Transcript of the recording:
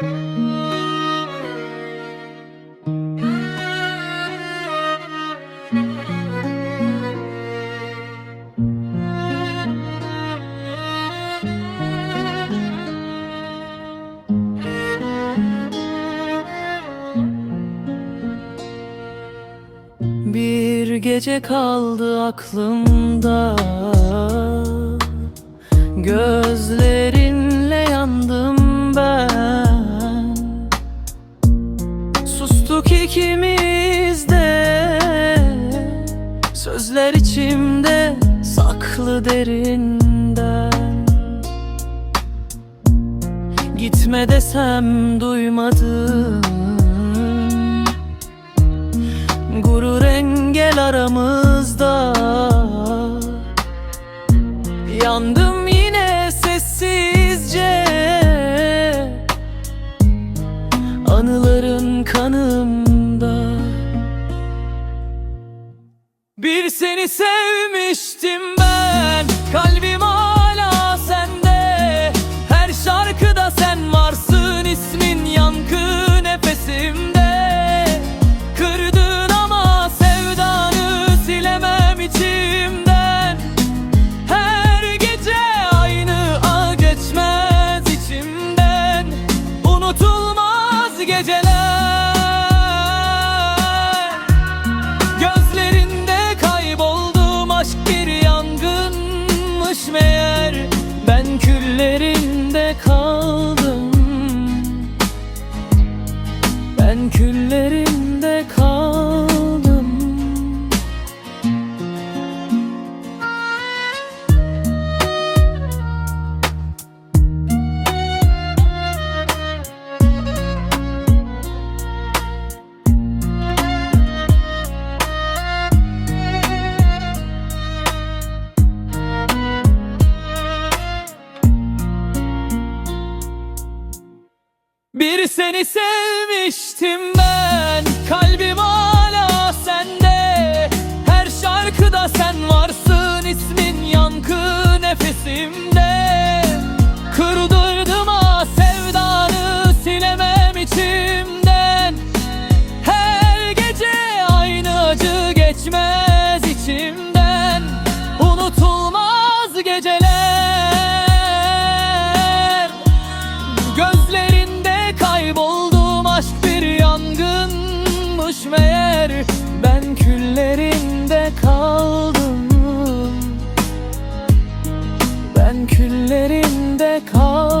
Bir gece kaldı aklımda. Gözlerinle Sözler içimde saklı derinden. Gitme desem duymadın. Gurur engel aramızda seni sevmiştim Bir seni sevmiştim ben. Kalbim hala sende. Her şarkıda sen varsın. İsmin yankı nefesimde Küllerinde kal.